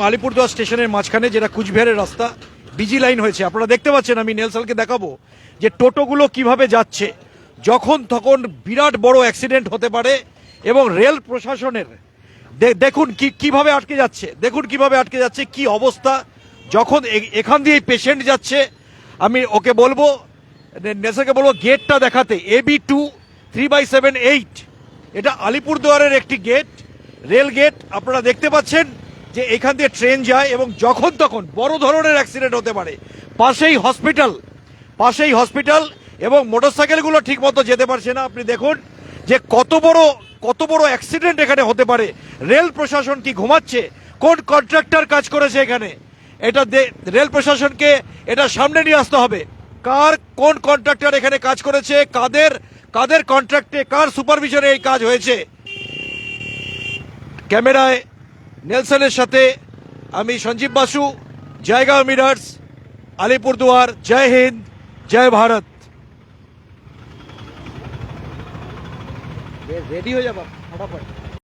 আলিপুরদুয়ার স্টেশনের মাঝখানে যেটা কুচবিহারের রাস্তা বিজি লাইন হয়েছে। আপনারা দেখতে পাচ্ছেন, আমি নেলসালকে দেখাবো যে টোটোগুলো কীভাবে যাচ্ছে। যখন তখন বিরাট বড় অ্যাক্সিডেন্ট হতে পারে এবং রেল প্রশাসনের দেখুন কি, কীভাবে আটকে যাচ্ছে। দেখুন কীভাবে আটকে যাচ্ছে, কি অবস্থা। যখন এখান দিয়ে পেশেন্ট যাচ্ছে, আমি ওকে বলব, নে- নেলসালকে বলব গেটটা দেখাতে। A B two three by seven eight এটা আলিপুরদুয়ারের একটি গেট রেল গেট আপনারা দেখতে পাচ্ছেন। যে এখান দিয়ে ট্রেন যায় এবং যখন তখন বড় ধরনের অ্যাক্সিডেন্ট হতে পারে। পাশেই হসপিটাল পাশেই হসপিটাল এবং মোটরসাইকেলগুলো ঠিক মতো যেতে পারছে না। আপনি দেখুন যে কত বড় কত বড় অ্যাক্সিডেন্ট এখানে হতে পারে। রেল প্রশাসন কি ঘুমাচ্ছে? কোন কন্ট্রাক্টর কাজ করেছে এখানে? এটা রেল প্রশাসনকে এটা সামনে নিয়ে আসতে হবে। কার কোন কন্ট্রাক্টর এখানে কাজ করেছে? কাদের কাদের কন্ট্রাক্টে, কার সুপারভিশনে এই কাজ হয়েছে? ক্যামেরায় নেলসনের সাথে আমি সঞ্জীব বাসু জয়গাঁও মিরার্স, আলিপুরদুয়ার, জয় হিন্দ, জয় ভারত। রেডি হয়ে যাবা, ফটাফট।